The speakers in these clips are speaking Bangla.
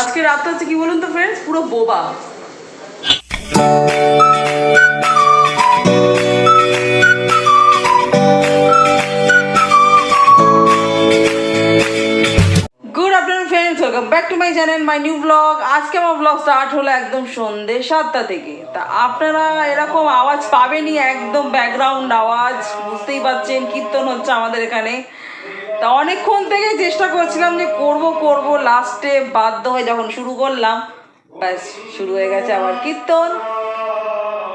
আজকে রাতটা হচ্ছে কি বলুন তো ফ্রেন্ডস পুরো বোবা। To my my new blog আজকে আমার ব্লগ স্টার্ট হলো একদম সাতটা থেকে। তা আপনারা এরকম আওয়াজ পাবেনই, একদম ব্যাকগ্রাউন্ড আওয়াজ, বুঝতেই পারছেন, কীর্তন হচ্ছে আমাদের এখানে। তা অনেকক্ষণ থেকে চেষ্টা করছিলাম যে করব করব। লাস্টে বাধ্য হয়ে যখন শুরু করলাম, ব্যাস, শুরু হয়ে গেছে আবার কীর্তন।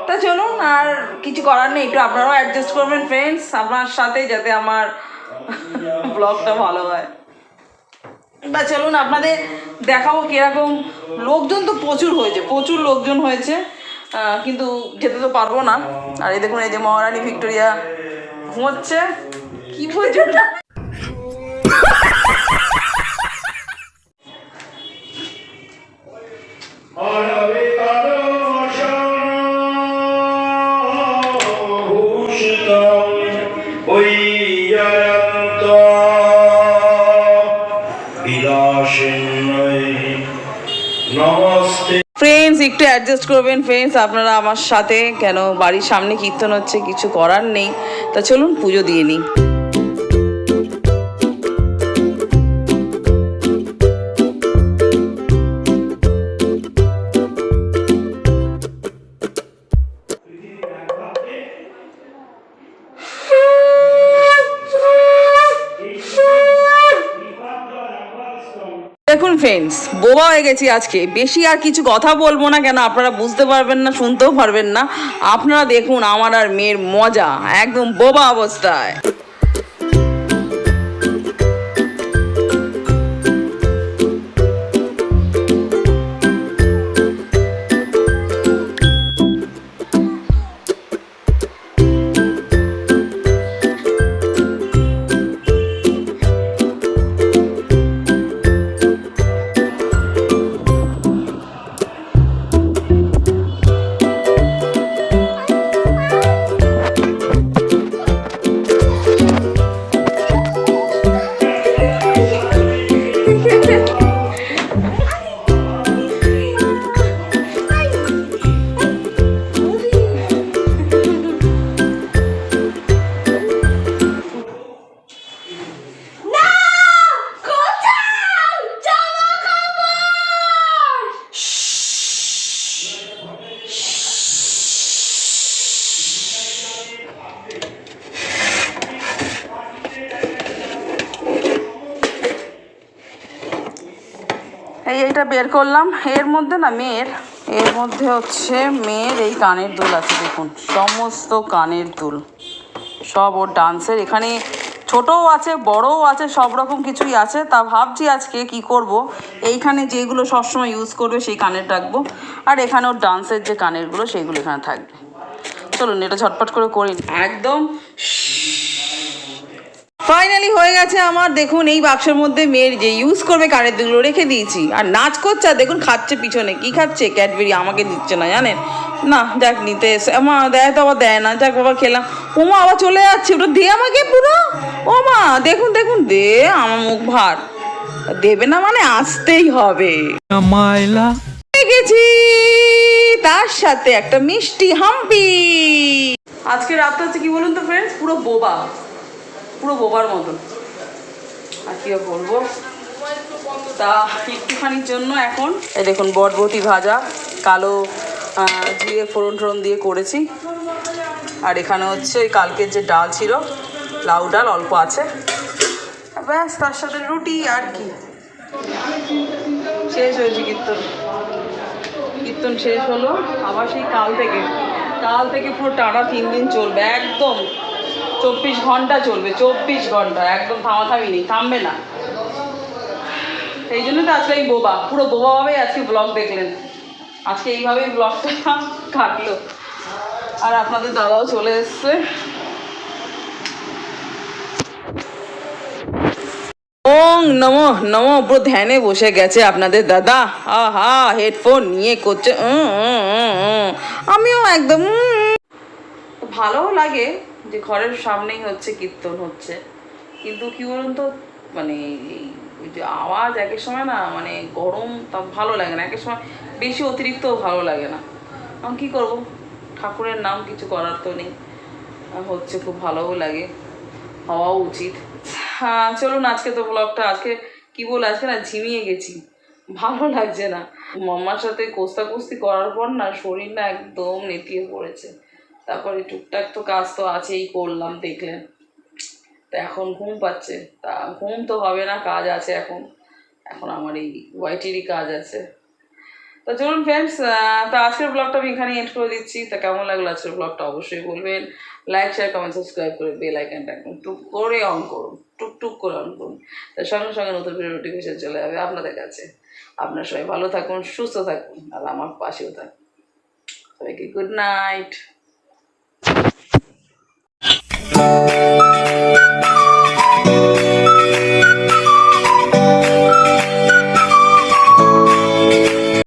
তা চলুন, আর কিছু করার নেই, একটু আপনারাও অ্যাডজাস্ট করবেন ফ্রেন্ডস আপনার সাথে যাতে আমার ব্লগটা ভালো হয়। বা চলুন, আপনাদের দেখাবো কীরকম। লোকজন তো প্রচুর হয়েছে, প্রচুর লোকজন হয়েছে কিন্তু যেতে তো পারব না। আর এই দেখুন, এই যে মহারানী ভিক্টোরিয়া ঘুমোচ্ছে। কি বলছে ফ্রেন্ডস একটু অ্যাডজাস্ট করবেন ফ্রেন্ডস আপনারা আমার সাথে। কেন? বাড়ির সামনে কীর্তন হচ্ছে, কিছু করার নেই। তা চলুন, পুজো দিয়ে নিই। দেখুন ফ্রেন্ডস বোবা হয়ে গেছি আজকে। বেশি আর কিছু কথা বলব না কেন, আপনারা বুঝতে পারবেন না, শুনতেও পারবেন না। আপনারা দেখুন আমার আর মেয়ের মজা, একদম বোবা অবস্থায়। এই এইটা বের করলাম। এর মধ্যে না মেয়ের, এর মধ্যে হচ্ছে মেয়ের এই কানের দুল আছে, দেখুন, সমস্ত কানের দুল। সব ওর ডান্সের। এখানে ছোটও আছে, বড়ও আছে, সব রকম কিছুই আছে। তা ভাবছি আজকে কি করব? এইখানে যেগুলো সবসময় ইউজ করবে সেই কানের রাখব। আর এখানে ওর ডান্সের যে কানেরগুলো, সেইগুলো এখানে থাকবে। চলুন, এটা ঝটপট করে করি একদম ফাইনালি হয়ে গেছে আমার দেখুন এই বাক্সের মধ্যে মেয়ের যে ইউজ করবে কানের দুগুলো রেখে দিয়েছি। আর নাচ করছে আর দেখুন খাচ্ছে পিছনে। কি খাচ্ছে? ক্যাডবেরি আমাকে দিচ্ছে না জানেন? না দেখ নিতে এসে মা দেয় তো আবার দেয় না যাক বাবা খেলাম। ওমা আবার চলে যাচ্ছে ওটা দে আমাকে পুরো? ও মা দেখুন দেখুন দে আমার মুখ ভার। দেবে না মানে আসতেই হবে। মাইলা। গেছি। তার সাথে একটা মিষ্টি হাম্পি। আজকে রাতটা হচ্ছে কি বলুন তো ফ্রেন্ডস পুরো বোবা। পুরো বোবার মতন। আর কি আর বলব? তা একটুখানির জন্য এখন, এই দেখুন বটবটি ভাজা, কালো জিরে ফোড়ন টোড়ন দিয়ে করেছি। আর এখানে হচ্ছে ওই কালকের যে ডাল ছিল, লাউ ডাল অল্প আছে। ব্যাস, তার সাথে রুটি আর কি। শেষ হয়েছে কীর্তন। কীর্তন শেষ হলো, আবার সেই কাল থেকে। কাল থেকে পুরো টানা তিন দিন চলবে, একদম। চব্বিশ ঘণ্টা চলবে, চব্বিশ ঘণ্টা, একদম থামাথামি নেই থামবে না। এই জন্য তো আজকে এই বোবা, পুরো বোবাভাবেই আজকে ব্লগ দেখলেন। আজকে এইভাবেই ব্লগটা কাটলো। আর আপনাদের দাদাও চলে এসছে। ওং নমঃ পুরো ধ্যানে বসে গেছে আপনাদের দাদা। আহা হেডফোন নিয়ে করছে। আমিও একদম। ভালোও লাগে যে ঘরের সামনেই হচ্ছে কীর্তন হচ্ছে। কিন্তু কি বলুন তো মানে এই ওই যে আওয়াজ একের সময় না মানে গরম তা ভালো লাগে না, একের সময় বেশি অতিরিক্ত ভালো লাগে না। আমি কী করব? ঠাকুরের নাম কিছু করার তো নেই। হচ্ছে খুব ভালোও লাগে, হওয়াও উচিত। হ্যাঁ চলুন আজকে তো ব্লগটা আজকে কি বল, আজকে না ঝিমিয়ে গেছি। ভালো লাগছে না। মাম্মার সাথে কোস্তা কুস্তি করার পর না শরীর না একদম নেতিয়ে পড়েছে। তারপরে টুকটাক তো কাজ তো আছেই করলাম দেখলেন তা এখন ঘুম পাচ্ছে। তা ঘুম তো হবে না, কাজ আছে এখন। এখন আমার এই ওয়াইটিরই কাজ আছে। তো চলুন ফ্রেন্ডস তা আজকের ব্লগটা আমি এখানে এন্ড করে দিচ্ছি। তা কেমন লাগল আজকের ব্লগটা অবশ্যই বলবেন। লাইক শেয়ার কমেন্ট সাবস্ক্রাইব করে বেল আইকনটা একদম টুক করে অন করুন। টুক টুক করে অন করুন। তার সঙ্গে সঙ্গে নতুন নোটিফিকেশন চলে যাবে আপনাদের কাছে। আপনার সবাই ভালো থাকুন, সুস্থ থাকুন, আর আমার পাশেও থাকুন। সবাইকে গুড নাইট Música